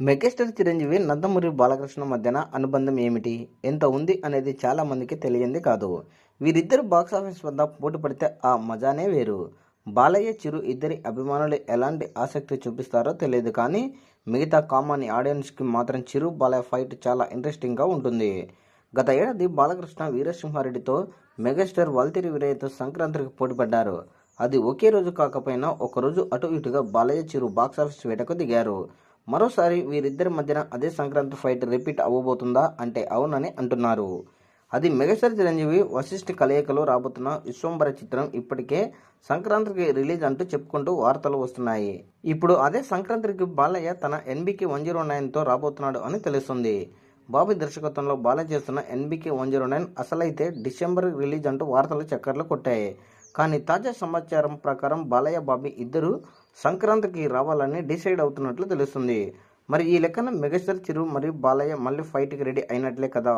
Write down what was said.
Megastar Chiranjeevi Nandamuri Balakrishna మధ్యన అనుబంధం ఏమిటి? ఎంత ఉంది అనేది చాలామందికి తెలియంది కాదు. వీరిద్దరు బాక్సాఫీస్ వద్ద పోటీ పడితే ఆ మజానే వేరు. బాలయ్య చిరు ఇద్దరి అభిమానులు ఎలాంటి ఆసక్తి చూపిస్తారో తెలియదు కానీ మిగతా కామన్ ఆడియన్స్కి మాత్రం చిరు బాలయ్య ఫైట్ చాలా ఇంట్రెస్టింగ్గా ఉంటుంది. గత ఏడాది బాలకృష్ణ వీరసింహారెడ్డితో మెగాస్టార్ వల్తిరి వీరయ్యతో సంక్రాంతికి పోటీపడ్డారు అది ఒకే రోజు కాకపోయినా ఒక రోజు అటు ఇటుగా బాలయ్య చిరు బాక్సాఫీస్ వేటకు దిగారు. మరోసారి వీరిద్దరి మధ్యన అదే సంక్రాంతి ఫైట్ రిపీట్ అవ్వబోతుందా అంటే అవునని అంటున్నారు. అది మెగాస్టార్ చిరంజీవి వశిష్ఠ కలయికలో రాబోతున్న విశ్వంబర చిత్రం ఇప్పటికే సంక్రాంతికి రిలీజ్ అంటూ చెప్పుకుంటూ వార్తలు వస్తున్నాయి. ఇప్పుడు అదే సంక్రాంతికి బాలయ్య తన ఎన్బికే వన్ జీరో నైన్తో రాబోతున్నాడు అని తెలుస్తుంది. బాబీ దర్శకత్వంలో బాలయ్య చేస్తున్న ఎన్బికే వన్ జీరో నైన్ అసలైతే డిసెంబర్ రిలీజ్ అంటూ వార్తలు చక్కర్లు కొట్టాయి. కానీ తాజా సమాచారం ప్రకారం బాలయ్య బాబీ ఇద్దరు సంక్రాంతికి రావాలని డిసైడ్ అవుతున్నట్లు తెలుస్తుంది. మరి ఈ లెక్కన మెగాస్టార్ చిరు మరియు బాలయ్య మళ్ళీ ఫైట్కి రెడీ అయినట్లే కదా?